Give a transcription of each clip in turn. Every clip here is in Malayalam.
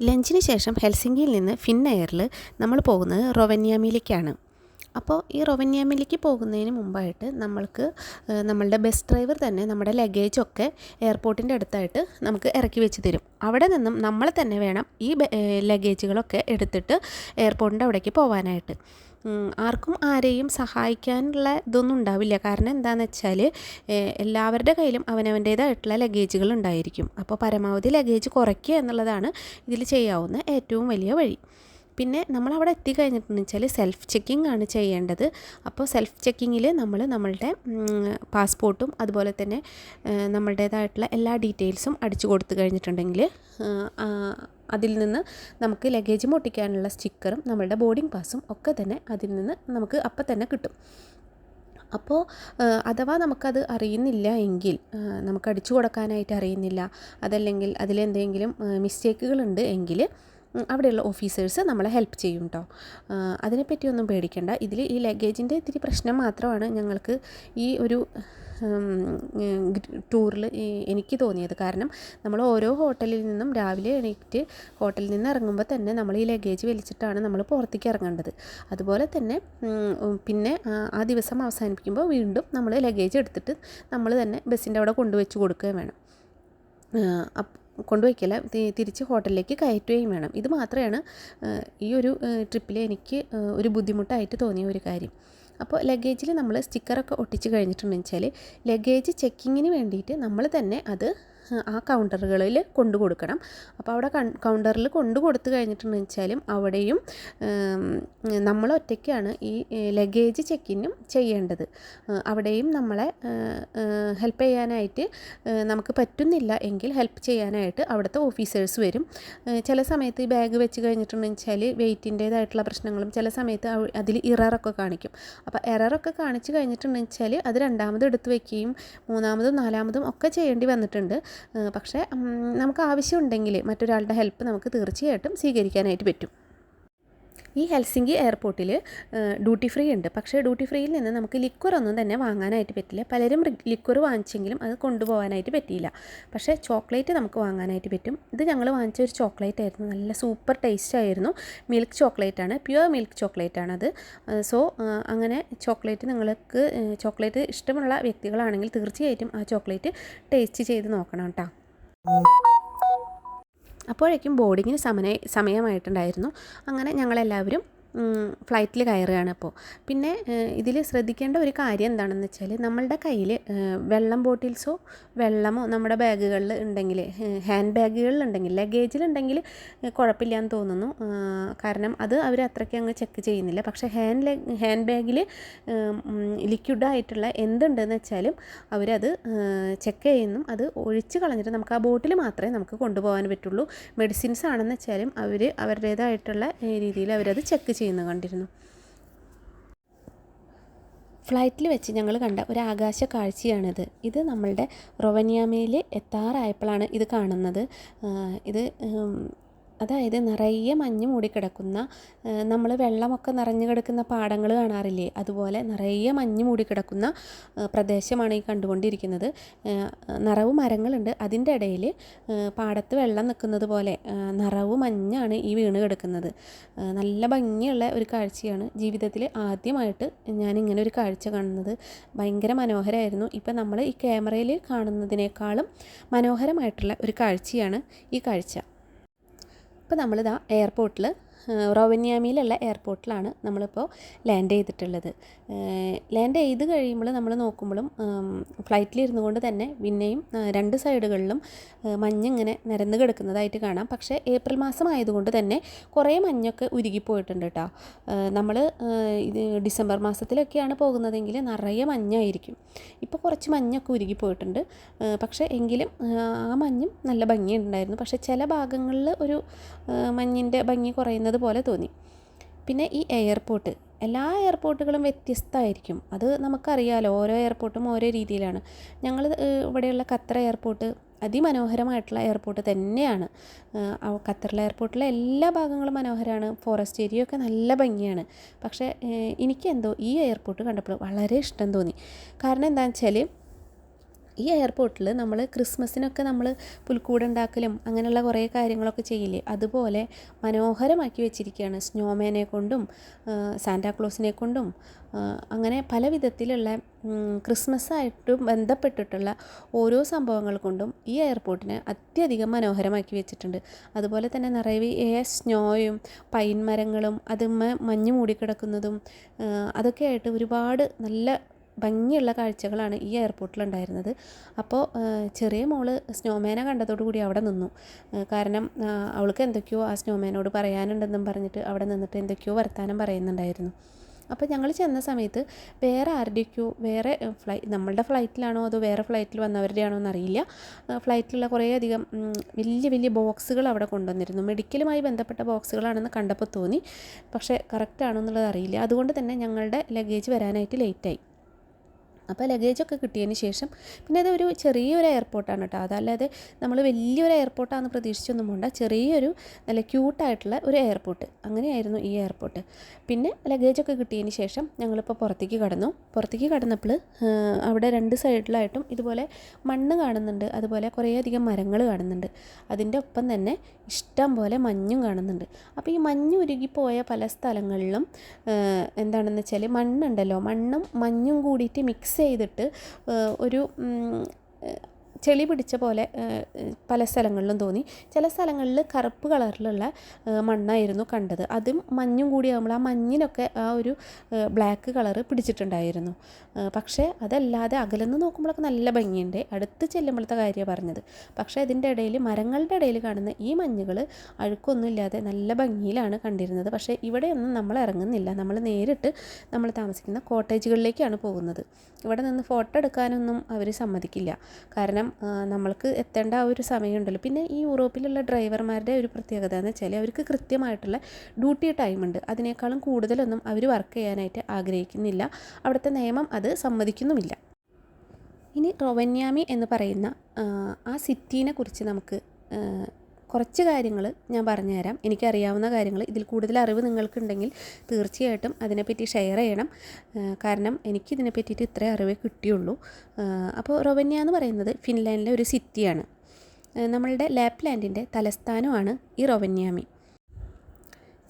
ലഞ്ചിന് ശേഷം ഹെൽസിങ്കിയിൽ നിന്ന് ഫിൻ എയറിൽ നമ്മൾ പോകുന്നത് റൊവന്യാമിലേക്കാണ് അപ്പോൾ ഈ റൊവന്യാമിലേക്ക് പോകുന്നതിന് മുമ്പായിട്ട് നമ്മൾക്ക് നമ്മളുടെ ബസ് ഡ്രൈവർ തന്നെ നമ്മുടെ ലഗേജൊക്കെ എയർപോർട്ടിന്റെ അടുത്തായിട്ട് നമുക്ക് ഇറക്കി വെച്ച് തരും. അവിടെ നിന്നും നമ്മൾ തന്നെ വേണം ഈ ലഗേജുകളൊക്കെ എടുത്തിട്ട് എയർപോർട്ടിന്റെ അവിടേക്ക് പോകാനായിട്ട് ആർക്കും ആരെയും സഹായിക്കാനുള്ള ഇതൊന്നും ഉണ്ടാവില്ല. കാരണം എന്താണെന്ന് വെച്ചാൽ എല്ലാവരുടെ കയ്യിലും അവനവന്റേതായിട്ടുള്ള ലഗേജുകൾ ഉണ്ടായിരിക്കും. അപ്പോൾ പരമാവധി ലഗേജ് കുറയ്ക്കുക എന്നുള്ളതാണ് ഇതിൽ ചെയ്യാവുന്ന ഏറ്റവും വലിയ വഴി. പിന്നെ നമ്മൾ അവിടെ എത്തിക്കഴിഞ്ഞിട്ടുണ്ടെന്ന് വെച്ചാൽ സെൽഫ് ചെക്കിംഗ് ആണ് ചെയ്യേണ്ടത്. അപ്പോൾ സെൽഫ് ചെക്കിങ്ങിൽ നമ്മൾ നമ്മളുടെ പാസ്പോർട്ടും അതുപോലെ തന്നെ നമ്മളുടേതായിട്ടുള്ള എല്ലാ ഡീറ്റെയിൽസും അടിച്ചു കൊടുത്തു കഴിഞ്ഞിട്ടുണ്ടെങ്കിൽ അതിൽ നിന്ന് നമുക്ക് ലഗേജ് മുട്ടിക്കാനുള്ള സ്റ്റിക്കറും നമ്മളുടെ ബോർഡിംഗ് പാസും ഒക്കെ തന്നെ അതിൽ നിന്ന് നമുക്ക് അപ്പം തന്നെ കിട്ടും. അപ്പോൾ അഥവാ നമുക്കത് അറിയുന്നില്ല എങ്കിൽ നമുക്ക് അടിച്ചു കൊടുക്കാനായിട്ട് അറിയുന്നില്ല അതല്ലെങ്കിൽ അതിലെന്തെങ്കിലും മിസ്റ്റേക്കുകളുണ്ട് എങ്കിൽ അവിടെയുള്ള ഓഫീസേഴ്സ് നമ്മളെ ഹെൽപ്പ് ചെയ്യും കേട്ടോ അതിനെപ്പറ്റിയൊന്നും പേടിക്കേണ്ട. ഇതിൽ ഈ ലഗേജിന്റെ ഇത്തിരി പ്രശ്നം മാത്രമാണ് ഞങ്ങൾക്ക് ഈ ഒരു ടൂറിൽ എനിക്ക് തോന്നിയത്. കാരണം നമ്മൾ ഓരോ ഹോട്ടലിൽ നിന്നും രാവിലെ എണീറ്റ് ഹോട്ടലിൽ നിന്ന് ഇറങ്ങുമ്പോൾ തന്നെ നമ്മൾ ഈ ലഗേജ് വലിച്ചിട്ടാണ് നമ്മൾ പുറത്തേക്ക് ഇറങ്ങേണ്ടത്. അതുപോലെ തന്നെ പിന്നെ ആ, ദിവസം അവസാനിപ്പിക്കുമ്പോൾ വീണ്ടും നമ്മൾ ലഗേജ് എടുത്തിട്ട് നമ്മൾ തന്നെ ബസ്സിന്റെ അവിടെ കൊണ്ടുവച്ച് കൊടുക്കുകയും വേണം. അപ്പ് കൊണ്ടുവയ്ക്കല തിരിച്ച് ഹോട്ടലിലേക്ക് കയറ്റുകയും വേണം. ഇത് മാത്രമാണ് ഈ ഒരു ട്രിപ്പിൽ എനിക്ക് ഒരു ബുദ്ധിമുട്ടായിട്ട് തോന്നിയ ഒരു കാര്യം. അപ്പോൾ ലഗേജിൽ നമ്മൾ സ്റ്റിക്കറൊക്കെ ഒട്ടിച്ച് കഴിഞ്ഞിട്ടുണ്ടെന്ന് വെച്ചാൽ ലഗേജ് ചെക്കിങ്ങിന് വേണ്ടിയിട്ട് നമ്മൾ തന്നെ അത് ആ കൗണ്ടറുകളിൽ കൊണ്ടു കൊടുക്കണം. അപ്പോൾ അവിടെ കൗണ്ടറിൽ കൊണ്ടു കൊടുത്തു കഴിഞ്ഞിട്ടുണ്ടെന്ന് വെച്ചാലും അവിടെയും നമ്മൾ ഒറ്റയ്ക്കാണ് ഈ ലഗേജ് ചെക്കിനും ചെയ്യേണ്ടത്. അവിടെയും നമ്മളെ ഹെൽപ്പ് ചെയ്യാനായിട്ട് നമുക്ക് പറ്റുന്നില്ല എങ്കിൽ ഹെൽപ്പ് ചെയ്യാനായിട്ട് അവിടുത്തെ ഓഫീസേഴ്സ് വരും. ചില സമയത്ത് ഈ ബാഗ് വെച്ച് കഴിഞ്ഞിട്ടുണ്ടെന്ന് വെച്ചാൽ വെയിറ്റിന്റേതായിട്ടുള്ള പ്രശ്നങ്ങളും ചില സമയത്ത് അതിൽ ഇററൊക്കെ കാണിക്കും. അപ്പോൾ എററൊക്കെ കാണിച്ച് കഴിഞ്ഞിട്ടുണ്ടെന്ന് വെച്ചാൽ അത് രണ്ടാമത് എടുത്ത് വെക്കുകയും മൂന്നാമതും നാലാമതും ഒക്കെ ചെയ്യേണ്ടി വന്നിട്ടുണ്ട്. പക്ഷേ നമുക്ക് ആവശ്യമുണ്ടെങ്കിൽ മറ്റൊരാളുടെ ഹെൽപ്പ് നമുക്ക് തീർച്ചയായിട്ടും സ്വീകരിക്കാനായിട്ട് പറ്റും. ഈ ഹെൽസിങ്കി എയർപോർട്ടിൽ ഡ്യൂട്ടി ഫ്രീ ഉണ്ട്. പക്ഷേ ഡ്യൂട്ടി ഫ്രീയിൽ നിന്ന് നമുക്ക് ലിക്വർ ഒന്നും തന്നെ വാങ്ങാനായിട്ട് പറ്റില്ല. പലരും ലിക്വർ വാങ്ങിച്ചെങ്കിലും അത് കൊണ്ടുപോകാനായിട്ട് പറ്റിയില്ല. പക്ഷേ ചോക്ലേറ്റ് നമുക്ക് വാങ്ങാനായിട്ട് പറ്റും. ഇത് ഞങ്ങൾ വാങ്ങിച്ച ഒരു ചോക്ലേറ്റ് ആയിരുന്നു. നല്ല സൂപ്പർ ടേസ്റ്റ് ആയിരുന്നു. മിൽക്ക് ചോക്ലേറ്റ് ആണ്. പ്യുവർ മിൽക്ക് ചോക്ലേറ്റ് ആണത് സോ അങ്ങനെ ചോക്ലേറ്റ് നിങ്ങൾക്ക് ചോക്ലേറ്റ് ഇഷ്ടമുള്ള വ്യക്തികളാണെങ്കിൽ തീർച്ചയായിട്ടും ആ ചോക്ലേറ്റ് ടേസ്റ്റ് ചെയ്ത് നോക്കണം കേട്ടോ. അപ്പോഴേക്കും ബോർഡിങ്ങിന് സമയ സമയമായിട്ടുണ്ടായിരുന്നു. അങ്ങനെ ഞങ്ങളെല്ലാവരും ഫ്ലൈറ്റിൽ കയറുകയാണ് അപ്പോൾ. പിന്നെ ഇതിൽ ശ്രദ്ധിക്കേണ്ട ഒരു കാര്യം എന്താണെന്ന് വെച്ചാൽ നമ്മളുടെ കയ്യിൽ വെള്ളം ബോട്ടിൽസോ വെള്ളമോ നമ്മുടെ ബാഗുകളിൽ ഉണ്ടെങ്കിൽ ഹാൻഡ് ബാഗുകളിൽ ഉണ്ടെങ്കിൽ ലഗേജിലുണ്ടെങ്കിൽ കുഴപ്പമില്ല എന്ന് തോന്നുന്നു. കാരണം അത് അവർ അത്രയ്ക്ക് അങ്ങ് ചെക്ക് ചെയ്യുന്നില്ല. പക്ഷേ ഹാൻഡ് ഹാൻഡ് ബാഗിൽ ലിക്വിഡായിട്ടുള്ള എന്തുണ്ടെന്ന് വെച്ചാലും അവരത് ചെക്ക് ചെയ്യുന്നു. അത് ഒഴിച്ച് കളഞ്ഞിട്ട് നമുക്ക് ആ ബോട്ടിൽ മാത്രമേ നമുക്ക് കൊണ്ടുപോകാൻ പറ്റുള്ളൂ. മെഡിസിൻസ് ആണെന്ന് വെച്ചാലും അവർ അവരുടേതായിട്ടുള്ള രീതിയിൽ അവരത് ചെക്ക് ചെയ്യുന്നത് കണ്ടിരുന്നു. ഫ്ലൈറ്റിൽ വെച്ച് ഞങ്ങൾ കണ്ട ഒരു ആകാശ കാഴ്ചയാണിത്. ഇത് നമ്മളുടെ റൊവനിയാമയിൽ എത്താറായപ്പോഴാണ് ഇത് കാണുന്നത്. ഇത് അതായത് നിറയെ മഞ്ഞ് മൂടിക്കിടക്കുന്ന നമ്മൾ വെള്ളമൊക്കെ നിറഞ്ഞു കിടക്കുന്ന പാടങ്ങൾ കാണാറില്ലേ? അതുപോലെ നിറയെ മഞ്ഞ് മൂടിക്കിടക്കുന്ന പ്രദേശമാണ് ഈ കണ്ടുകൊണ്ടിരിക്കുന്നത്. നിറവ് മരങ്ങളുണ്ട്. അതിന്റെ ഇടയിൽ പാടത്ത് വെള്ളം നിൽക്കുന്നത് പോലെ നിറവ് മഞ്ഞാണ് ഈ വീണ് കിടക്കുന്നത്. നല്ല ഭംഗിയുള്ള ഒരു കാഴ്ചയാണ്. ജീവിതത്തിൽ ആദ്യമായിട്ട് ഞാൻ ഇങ്ങനെ ഒരു കാഴ്ച കാണുന്നത്. ഭയങ്കര മനോഹരമായിരുന്നു. ഇപ്പം നമ്മൾ ഈ ക്യാമറയിൽ കാണുന്നതിനേക്കാളും മനോഹരമായിട്ടുള്ള ഒരു കാഴ്ചയാണ് ഈ കാഴ്ച. ഇപ്പോൾ നമ്മളിതാ എയർപോർട്ടിൽ റോവന്യാമിയിലുള്ള എയർപോർട്ടിലാണ് നമ്മളിപ്പോൾ ലാൻഡ് ചെയ്തിട്ടുള്ളത്. ലാൻഡ് ചെയ്ത് കഴിയുമ്പോൾ നമ്മൾ നോക്കുമ്പോഴും ഫ്ലൈറ്റിലിരുന്നു കൊണ്ട് തന്നെ പിന്നെയും രണ്ട് സൈഡുകളിലും മഞ്ഞിങ്ങനെ നിരന്ന് കിടക്കുന്നതായിട്ട് കാണാം. പക്ഷേ ഏപ്രിൽ മാസം ആയതുകൊണ്ട് തന്നെ കുറേ മഞ്ഞൊക്കെ ഉരുകിപ്പോയിട്ടുണ്ട് കേട്ടോ നമ്മൾ ഇത് ഡിസംബർ മാസത്തിലൊക്കെയാണ് പോകുന്നതെങ്കിൽ നിറയെ മഞ്ഞായിരിക്കും. ഇപ്പോൾ കുറച്ച് മഞ്ഞൊക്കെ ഉരുകിപ്പോയിട്ടുണ്ട് പക്ഷേ എങ്കിലും ആ മഞ്ഞും നല്ല ഭംഗിയുണ്ടായിരുന്നു. പക്ഷേ ചില ഭാഗങ്ങളിൽ ഒരു മഞ്ഞിന്റെ ഭംഗി കുറയുന്നത് പോലെ തോന്നി. പിന്നെ ഈ എയർപോർട്ട് എല്ലാ എയർപോർട്ടുകളും വ്യത്യസ്തമായിരിക്കും. അത് നമുക്കറിയാലോ ഓരോ എയർപോർട്ടും ഓരോ രീതിയിലാണ്. ഞങ്ങൾ ഇവിടെയുള്ള ഖത്തർ എയർപോർട്ട് അതിമനോഹരമായിട്ടുള്ള എയർപോർട്ട് തന്നെയാണ്. ഖത്തറിലെ എയർപോർട്ടിലെ എല്ലാ ഭാഗങ്ങളും മനോഹരമാണ്. ഫോറസ്റ്റ് ഏരിയ ഒക്കെ നല്ല ഭംഗിയാണ്. പക്ഷേ എനിക്ക് എനിക്കെന്തോ ഈ എയർപോർട്ട് കണ്ടപ്പോൾ വളരെ ഇഷ്ടം തോന്നി. കാരണം എന്താണെന്ന് വെച്ചാൽ ഈ എയർപോർട്ടിൽ നമ്മൾ ക്രിസ്മസിനൊക്കെ നമ്മൾ പുൽക്കൂടുണ്ടാക്കലും അങ്ങനെയുള്ള കുറേ കാര്യങ്ങളൊക്കെ ചെയ്യില്ലേ? അതുപോലെ മനോഹരമാക്കി വെച്ചിരിക്കുകയാണ് സ്നോമാനെ കൊണ്ടും സാന്റാക്ലോസിനെ കൊണ്ടും അങ്ങനെ പല വിധത്തിലുള്ള ക്രിസ്മസായിട്ടും ബന്ധപ്പെട്ടിട്ടുള്ള ഓരോ സംഭവങ്ങൾ കൊണ്ടും ഈ എയർപോർട്ടിനെ അത്യധികം മനോഹരമാക്കി വെച്ചിട്ടുണ്ട്. അതുപോലെ തന്നെ നിറയെ സ്നോയും പൈൻ മരങ്ങളും അതുമ്മ മഞ്ഞ് മൂടിക്കിടക്കുന്നതും അതൊക്കെ ആയിട്ട് ഒരുപാട് നല്ല ഭംഗിയുള്ള കാഴ്ചകളാണ് ഈ എയർപോർട്ടിലുണ്ടായിരുന്നത്. അപ്പോൾ ചെറിയ മോൾ സ്നോമാനെ കണ്ടതോടുകൂടി അവിടെ നിന്നു. കാരണം അവൾക്ക് എന്തൊക്കെയോ ആ സ്നോമാനോട് പറയാനുണ്ടെന്നും പറഞ്ഞിട്ട് അവിടെ നിന്നിട്ട് എന്തൊക്കെയോ വർത്താനം പറയുന്നുണ്ടായിരുന്നു. അപ്പോൾ ഞങ്ങൾ ചെന്ന സമയത്ത് വേറെ ആരുടെയൊക്കെയോ വേറെ ഫ്ലൈ നമ്മളുടെ ഫ്ലൈറ്റിലാണോ അതോ വേറെ ഫ്ലൈറ്റിൽ വന്നവരുടെ ആണോ എന്നറിയില്ല ഫ്ലൈറ്റിലുള്ള കുറേയധികം വലിയ വലിയ ബോക്സുകൾ അവിടെ കൊണ്ടുവന്നിരുന്നു. മെഡിക്കലുമായി ബന്ധപ്പെട്ട ബോക്സുകളാണെന്ന് കണ്ടപ്പോൾ തോന്നി. പക്ഷേ കറക്റ്റ് ആണോ എന്നുള്ളത് അറിയില്ല. അതുകൊണ്ട് തന്നെ ഞങ്ങളുടെ ലഗേജ് വരാനായിട്ട് ലേറ്റായി. അപ്പോൾ ലഗേജൊക്കെ കിട്ടിയതിന് ശേഷം പിന്നെ അതൊരു ചെറിയൊരു എയർപോർട്ടാണ് കേട്ടോ. അതല്ലാതെ നമ്മൾ വലിയൊരു എയർപോർട്ടാണെന്ന് പ്രതീക്ഷിച്ചൊന്നും പോണ്ട. ചെറിയൊരു നല്ല ക്യൂട്ടായിട്ടുള്ള ഒരു എയർപോർട്ട് അങ്ങനെയായിരുന്നു ഈ എയർപോർട്ട് പിന്നെ ലഗേജൊക്കെ കിട്ടിയതിന് ശേഷം ഞങ്ങളിപ്പോൾ പുറത്തേക്ക് കടന്നു. പുറത്തേക്ക് കടന്നപ്പോൾ അവിടെ രണ്ട് സൈഡിലായിട്ടും ഇതുപോലെ മണ്ണ് കാണുന്നുണ്ട്. അതുപോലെ കുറേയധികം മരങ്ങൾ കാണുന്നുണ്ട്. അതിന്റെ ഒപ്പം തന്നെ ഇഷ്ടം പോലെ മഞ്ഞും കാണുന്നുണ്ട്. അപ്പോൾ ഈ മഞ്ഞ് ഉരുകിപ്പോയ പല സ്ഥലങ്ങളിലും എന്താണെന്ന് വെച്ചാൽ മണ്ണുണ്ടല്ലോ. മണ്ണും മഞ്ഞും കൂടിയിട്ട് മിക്സ് ചെയ്തിട്ട് ഒരു ചെളി പിടിച്ച പോലെ പല സ്ഥലങ്ങളിലും തോന്നി. ചില സ്ഥലങ്ങളിൽ കറുപ്പ് കളറിലുള്ള മണ്ണായിരുന്നു കണ്ടത്. അതും മഞ്ഞും കൂടി ആകുമ്പോൾ ആ മഞ്ഞിനൊക്കെ ആ ഒരു ബ്ലാക്ക് കളറ് പിടിച്ചിട്ടുണ്ടായിരുന്നു. പക്ഷേ അതല്ലാതെ അകലെന്ന് നോക്കുമ്പോഴൊക്കെ നല്ല ഭംഗിയുണ്ട്. അടുത്ത് ചെല്ലുമ്പോഴത്തെ കാര്യമാണ് പറഞ്ഞത്. പക്ഷേ ഇതിന്റെ ഇടയിൽ മരങ്ങളുടെ ഇടയിൽ കാണുന്ന ഈ മഞ്ഞുകൾ അഴുക്കൊന്നുമില്ലാതെ നല്ല ഭംഗിയിലാണ് കണ്ടിരുന്നത്. പക്ഷേ ഇവിടെയൊന്നും നമ്മൾ ഇറങ്ങുന്നില്ല. നമ്മൾ നേരിട്ട് നമ്മൾ താമസിക്കുന്ന കോട്ടേജുകളിലേക്കാണ് പോകുന്നത്. ഇവിടെ നിന്ന് ഫോട്ടോ എടുക്കാനൊന്നും അവർ സമ്മതിക്കില്ല. കാരണം നമ്മൾക്ക് എത്തേണ്ട ആ ഒരു സമയമുണ്ടല്ലോ. പിന്നെ ഈ യൂറോപ്പിലുള്ള ഡ്രൈവർമാരുടെ ഒരു പ്രത്യേകത എന്ന് വെച്ചാൽ അവർക്ക് കൃത്യമായിട്ടുള്ള ഡ്യൂട്ടി ടൈം ഉണ്ട് അതിനേക്കാളും കൂടുതലൊന്നും അവർ വർക്ക് ചെയ്യാനായിട്ട് ആഗ്രഹിക്കുന്നില്ല. അവിടുത്തെ നിയമം അത് സമ്മതിക്കുന്നുമില്ല. ഇനി റൊവന്യാമി എന്ന് പറയുന്ന ആ സിറ്റീനെ കുറിച്ച് നമുക്ക് കുറച്ച് കാര്യങ്ങൾ ഞാൻ പറഞ്ഞുതരാം. എനിക്കറിയാവുന്ന കാര്യങ്ങൾ ഇതിൽ കൂടുതൽ അറിവ് നിങ്ങൾക്കുണ്ടെങ്കിൽ തീർച്ചയായിട്ടും അതിനെപ്പറ്റി ഷെയർ ചെയ്യണം. കാരണം എനിക്കിതിനെ പറ്റിയിട്ട് ഇത്രേ അറിവേ കിട്ടിയുള്ളൂ. അപ്പോൾ റൊവന്യ എന്ന് പറയുന്നത് ഫിൻലാൻഡിലെ ഒരു സിറ്റിയാണ്. നമ്മളുടെ ലാപ്ലാൻഡിന്റെ തലസ്ഥാനമാണ് ഈ റൊവന്യാമി.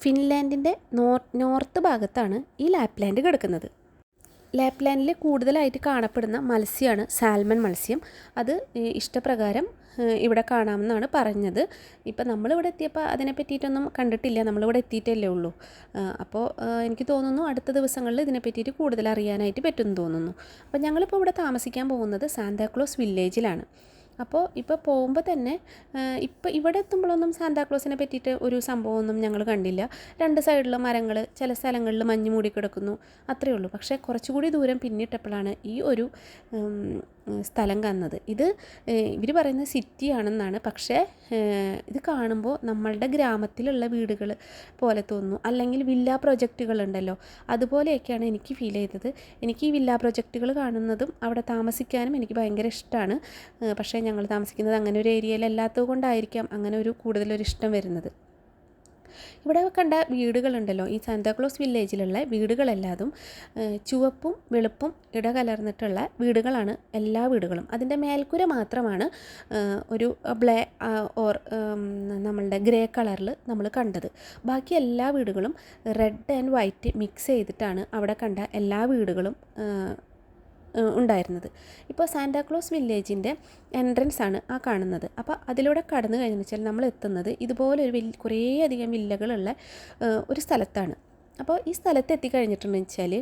ഫിൻലാൻഡിന്റെ നോർ നോർത്ത് ഭാഗത്താണ് ഈ ലാപ്ലാൻഡ് കിടക്കുന്നത്. ലാപ്ലാൻഡിൽ കൂടുതലായിട്ട് കാണപ്പെടുന്ന മത്സ്യമാണ് സാൽമൺ മത്സ്യം. അത് ഇഷ്ടപ്രകാരം ഇവിടെ കാണാമെന്നാണ് പറഞ്ഞത്. ഇപ്പം നമ്മളിവിടെ എത്തിയപ്പോൾ അതിനെ പറ്റിയിട്ടൊന്നും കണ്ടിട്ടില്ല. നമ്മളിവിടെ എത്തിയിട്ടല്ലേ ഉള്ളൂ. അപ്പോൾ എനിക്ക് തോന്നുന്നു അടുത്ത ദിവസങ്ങളിൽ ഇതിനെ പറ്റിയിട്ട് കൂടുതൽ അറിയാനായിട്ട് പറ്റുമെന്ന് തോന്നുന്നു. അപ്പോൾ ഞങ്ങളിപ്പോൾ ഇവിടെ താമസിക്കാൻ പോകുന്നത് സാന്താക്ലോസ് വില്ലേജിലാണ്. അപ്പോൾ ഇപ്പോൾ പോകുമ്പോൾ തന്നെ ഇപ്പോൾ ഇവിടെ എത്തുമ്പോഴൊന്നും സാന്താക്ലോസിനെ പറ്റിയിട്ട് ഒരു സംഭവമൊന്നും ഞങ്ങൾ കണ്ടില്ല. രണ്ട് സൈഡിലും മരങ്ങൾ ചില സ്ഥലങ്ങളിൽ മഞ്ഞ് മൂടി കിടക്കുന്നു അത്രയേ ഉള്ളൂ. പക്ഷേ കുറച്ചുകൂടി ദൂരം പിന്നിട്ടപ്പോഴാണ് ഈ ഒരു സ്ഥലം കന്നത്. ഇത് ഇവർ പറയുന്നത് സിറ്റി ആണെന്നാണ് പക്ഷേ ഇത് കാണുമ്പോൾ നമ്മളുടെ ഗ്രാമത്തിലുള്ള വീടുകൾ പോലെ തോന്നുന്നു. അല്ലെങ്കിൽ വില്ല പ്രൊജക്റ്റുകൾ ഉണ്ടല്ലോ അതുപോലെയൊക്കെയാണ് എനിക്ക് ഫീൽ ചെയ്തത്. എനിക്ക് ഈ വില്ല പ്രൊജക്റ്റുകൾ കാണുന്നതും അവിടെ താമസിക്കാനും എനിക്ക് ഭയങ്കര ഇഷ്ടമാണ് പക്ഷേ ഞങ്ങൾ താമസിക്കുന്നത് അങ്ങനെ ഒരു ഏരിയയിലല്ലാത്തത് കൊണ്ടായിരിക്കാം അങ്ങനെ ഒരു കൂടുതലൊരു ഇഷ്ടം വരുന്നത്. ഇവിടെ കണ്ട വീടുകളുണ്ടല്ലോ ഈ സാന്താക്ലോസ് വില്ലേജിലുള്ള വീടുകളെല്ലാതും ചുവപ്പും വെളുപ്പും ഇടകലർന്നിട്ടുള്ള വീടുകളാണ് എല്ലാ വീടുകളും. അതിന്റെ മേൽക്കുര മാത്രമാണ് ഒരു ബ്ലേ ഓർ നമ്മളുടെ ഗ്രേ കളറിൽ നമ്മൾ കണ്ടത്. ബാക്കി എല്ലാ വീടുകളും റെഡ് ആൻഡ് വൈറ്റ് മിക്സ് ചെയ്തിട്ടാണ് അവിടെ കണ്ട എല്ലാ വീടുകളും ഉണ്ടായിരുന്നത്. ഇപ്പോൾ സാന്റാക്ലോസ് വില്ലേജിന്റെ എൻട്രൻസ് ആണ് ആ കാണുന്നത്. അപ്പോൾ അതിലൂടെ കടന്നു കഴിഞ്ഞു വെച്ചാൽ നമ്മൾ എത്തുന്നത് ഇതുപോലെ ഒരു വലിയ കുറേ അധികം വില്ലകളുള്ള ഒരു സ്ഥലത്താണ്. അപ്പോൾ ഈ സ്ഥലത്ത് എത്തിക്കഴിഞ്ഞിട്ടുണ്ടെന്ന് വെച്ചാൽ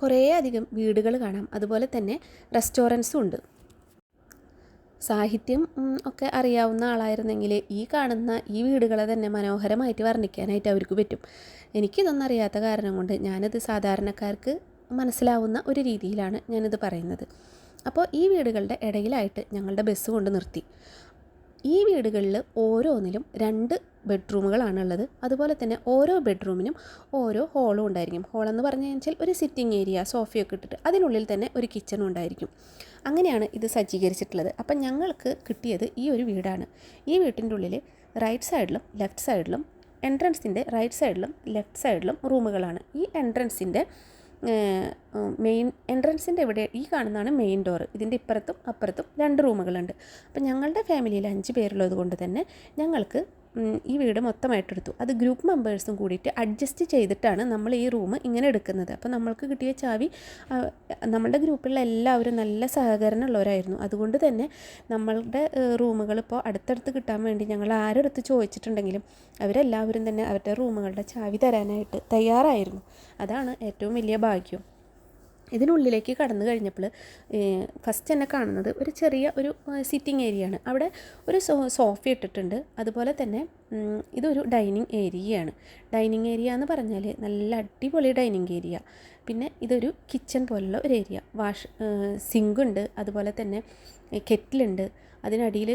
കുറേ അധികം വീടുകൾ കാണാം. അതുപോലെ തന്നെ റെസ്റ്റോറന്റ്സും ഉണ്ട്. സാഹിത്യം ഒക്കെ അറിയാവുന്ന ആളായിരുന്നെങ്കിൽ ഈ കാണുന്ന ഈ വീടുകളെ തന്നെ മനോഹരമായിട്ട് വർണിക്കാനായിട്ട് അവർക്ക് പറ്റും. എനിക്കിതൊന്നും അറിയാത്ത കാരണം കൊണ്ട് ഞാനത് സാധാരണക്കാർക്ക് മനസ്സിലാവുന്ന ഒരു രീതിയിലാണ് ഞാനിത് പറയുന്നത്. അപ്പോൾ ഈ വീടുകളുടെ ഇടയിലായിട്ട് ഞങ്ങളുടെ ബസ് കൊണ്ട് നിർത്തി. ഈ വീടുകളിൽ ഓരോന്നിലും രണ്ട് ബെഡ്റൂമുകളാണുള്ളത് അതുപോലെ തന്നെ ഓരോ ബെഡ്റൂമിനും ഓരോ ഹോളും ഉണ്ടായിരിക്കും. ഹോളെന്ന് പറഞ്ഞു കഴിഞ്ഞാൽ ഒരു സിറ്റിംഗ് ഏരിയ സോഫയൊക്കെ ഇട്ടിട്ട് അതിനുള്ളിൽ തന്നെ ഒരു കിച്ചണും ഉണ്ടായിരിക്കും. അങ്ങനെയാണ് ഇത് സജ്ജീകരിച്ചിട്ടുള്ളത്. അപ്പം ഞങ്ങൾക്ക് കിട്ടിയത് ഈ ഒരു വീടാണ്. ഈ വീട്ടിന്റെ ഉള്ളിൽ റൈറ്റ് സൈഡിലും ലെഫ്റ്റ് സൈഡിലും എൻട്രൻസിന്റെ റൈറ്റ് സൈഡിലും ലെഫ്റ്റ് സൈഡിലും റൂമുകളാണ്. ഈ എൻട്രൻസിന്റെ മെയിൻ എൻട്രൻസിന്റെ ഇവിടെ ഈ കാണുന്നതാണ് മെയിൻ ഡോർ ഇതിന്റെ ഇപ്പുറത്തും അപ്പുറത്തും രണ്ട് റൂമുകളുണ്ട് അപ്പം ഞങ്ങളുടെ ഫാമിലിയിൽ അഞ്ച് പേരുള്ളത് കൊണ്ട് തന്നെ ഞങ്ങൾക്ക് ഈ വീട് മൊത്തമായിട്ട് എടുത്തു അത് ഗ്രൂപ്പ് മെമ്പേഴ്സും കൂടിയിട്ട് അഡ്ജസ്റ്റ് ചെയ്തിട്ടാണ് നമ്മൾ ഈ റൂം ഇങ്ങനെ എടുക്കുന്നത്. അപ്പോൾ നമ്മൾക്ക് കിട്ടിയ ചാവി നമ്മളുടെ ഗ്രൂപ്പിലുള്ള എല്ലാവരും നല്ല സഹകരണമുള്ളവരായിരുന്നു. അതുകൊണ്ട് തന്നെ നമ്മളുടെ റൂമുകൾ ഇപ്പോൾ അടുത്തടുത്ത് കിട്ടാൻ വേണ്ടി ഞങ്ങൾ ആരെടുത്ത് ചോദിച്ചിട്ടുണ്ടെങ്കിലും അവരെല്ലാവരും തന്നെ അവരുടെ റൂമുകളുടെ ചാവി തരാനായിട്ട് തയ്യാറായിരുന്നു. അതാണ് ഏറ്റവും വലിയ ഭാഗ്യം. ഇതിനുള്ളിലേക്ക് കടന്നു കഴിഞ്ഞപ്പോൾ ഫസ്റ്റ് തന്നെ കാണുന്നത് ഒരു ചെറിയ ഒരു സിറ്റിംഗ് ഏരിയ ആണ്. അവിടെ ഒരു സോഫ ഇട്ടിട്ടുണ്ട്. അതുപോലെ തന്നെ ഇതൊരു ഡൈനിങ് ഏരിയയാണ് ഡൈനിങ് ഏരിയ എന്ന് പറഞ്ഞാൽ നല്ല അടിപൊളി ഡൈനിങ് ഏരിയ പിന്നെ ഇതൊരു കിച്ചൺ പോലുള്ള ഒരു ഏരിയ വാഷ് സിങ്കുണ്ട് അതുപോലെ തന്നെ കെറ്റിലുണ്ട് അതിനടിയിൽ